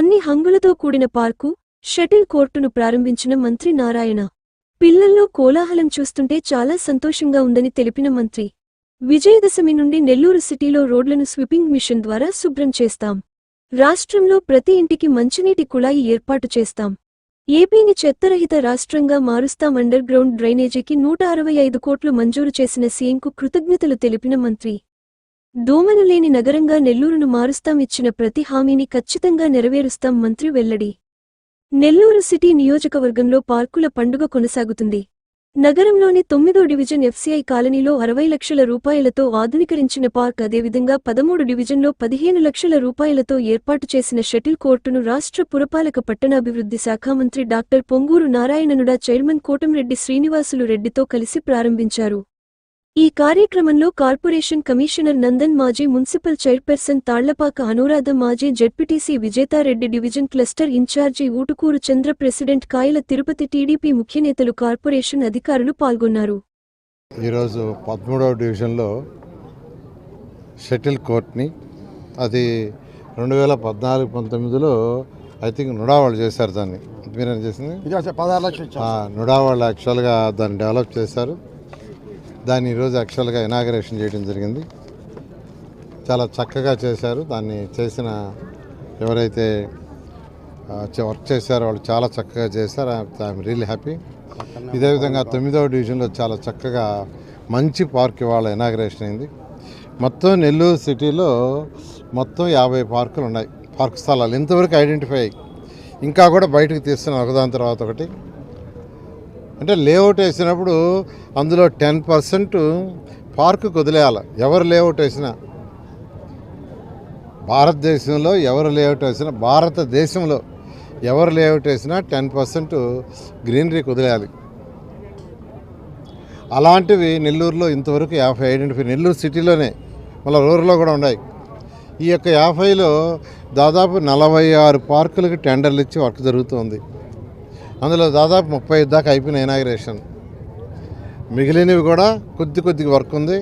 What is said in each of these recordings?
అన్ని హంగులతో కూడిన పార్కు షటిల్ కోర్టును ప్రారంభించిన మంత్రి నారాయణ. పిల్లల్లో కోలాహలం చూస్తుంటే చాలా సంతోషంగా ఉందని తెలిపిన మంత్రి. విజయదశమి నుండి నెల్లూరు సిటీలో రోడ్లను స్విప్పింగ్ మిషన్ ద్వారా శుభ్రం చేస్తాం. రాష్ట్రంలో ప్రతి ఇంటికి మంచినీటి కుళాయి ఏర్పాటు చేస్తాం. ఏపీని చెత్తరహిత రాష్ట్రంగా మారుస్తాం అండర్ గ్రౌండ్ డ్రైనేజీకి నూట అరవై ఐదు కోట్లు మంజూరు చేసిన సీఎంకు కృతజ్ఞతలు తెలిపిన మంత్రి. దోమలు లేని నగరంగా నెల్లూరును మారుస్తాం ఇచ్చిన ప్రతి హామీని ఖచ్చితంగా నెరవేరుస్తాం మంత్రి వెల్లడి. నెల్లూరు సిటీ నియోజకవర్గంలో పార్కుల పండుగ కొనసాగుతుంది. నగరంలోని తొమ్మిదో డివిజన్ ఎఫ్సీఐ కాలనీలో అరవై లక్షల రూపాయలతో ఆధునీకరించిన పార్క్ అదేవిధంగా పదమూడు డివిజన్లో పదిహేను లక్షల రూపాయలతో ఏర్పాటు చేసిన షటిల్ కోర్టును రాష్ట్ర పురపాలక పట్టణాభివృద్ధి శాఖ మంత్రి డాక్టర్ పొంగూరు నారాయణనుడా చైర్మన్ కోటంరెడ్డి శ్రీనివాసులు రెడ్డితో కలిసి ప్రారంభించారు. ఈ కార్యక్రమంలో కార్పొరేషన్ కమిషనర్ నందన్ మాజీ మున్సిపల్ చైర్పర్సన్ తాళ్ళపాక అనురాధ మాజీ ZPTC Vijethareddy division cluster incharge Utukuru Chandra president Kayala Tirupati TDP ముఖ్యనేతలు corporation అధికారులు పాల్గొన్నారు. ఈరోజు పదమూడవ డివిజన్లో షటిల్ కోర్ట్ని అది రెండు వేల పద్నాలుగు పంతొమ్మిదిలో ఐ థింక్ నుడా వాళ్ళు చేశారు దాన్ని. మీరేం చేసింది? ఇది వచ్చే పదహారు లక్షలు ఇచ్చాం. ఆ, నుడా వాళ్ళు యాక్చువల్గా దాన్ని డెవలప్ చేశారు. దాన్ని ఈరోజు యాక్చువల్గా ఇనాగరేషన్ చేయడం జరిగింది. చాలా చక్కగా చేశారు. దాన్ని చేసిన ఎవరైతే వర్క్ చేశారో వాళ్ళు చాలా చక్కగా చేశారు. ఐఎమ్ రియల్లీ హ్యాపీ ఇదే విధంగా తొమ్మిదవ డివిజన్లో చాలా చక్కగా మంచి పార్క్ ఇవాళ ఇనాగరేషన్ అయింది. మొత్తం నెల్లూరు సిటీలో మొత్తం యాభై పార్కులు ఉన్నాయి. పార్క్ స్థలాలు ఇంతవరకు ఐడెంటిఫై ఇంకా కూడా బయటకు తీస్తున్నాం ఒకదాని తర్వాత ఒకటి. అంటే లేఅవుట్ వేసినప్పుడు అందులో టెన్ పర్సెంట్ పార్కు వదిలేయాలి ఎవరు లేఅవుట్ వేసినా. భారతదేశంలో ఎవరు లేఅవుట్ వేసినా భారతదేశంలో ఎవరు లేఅవుట్ వేసినా టెన్ పర్సెంట్ గ్రీనరీకి వదిలేయాలి అలాంటివి నెల్లూరులో ఇంతవరకు యాభై ఐడెంటిఫై నెల్లూరు సిటీలోనే మళ్ళీ రూరల్లో కూడా ఉన్నాయి. ఈ యొక్క యాభైలో దాదాపు నలభై ఆరు పార్కులకి టెండర్లు ఇచ్చి వర్క్ జరుగుతుంది. అందులో దాదాపు ముప్పై దాకా అయిపోయిన ఇనాగ్రేషన్ మిగిలినవి కూడా కొద్ది కొద్దిగా వర్క్ ఉంది.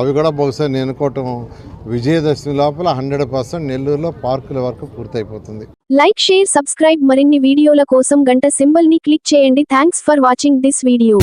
అవి కూడా బహుశా నేను అనుకోవటం విజయదశమి లోపల హండ్రెడ్ పర్సెంట్ నెల్లూరులో పార్కుల వరకు పూర్తయిపోతుంది. లైక్ షేర్ సబ్స్క్రైబ్ మరిన్ని వీడియోల కోసం గంట సింబల్ని క్లిక్ చేయండి. Thanks for watching this video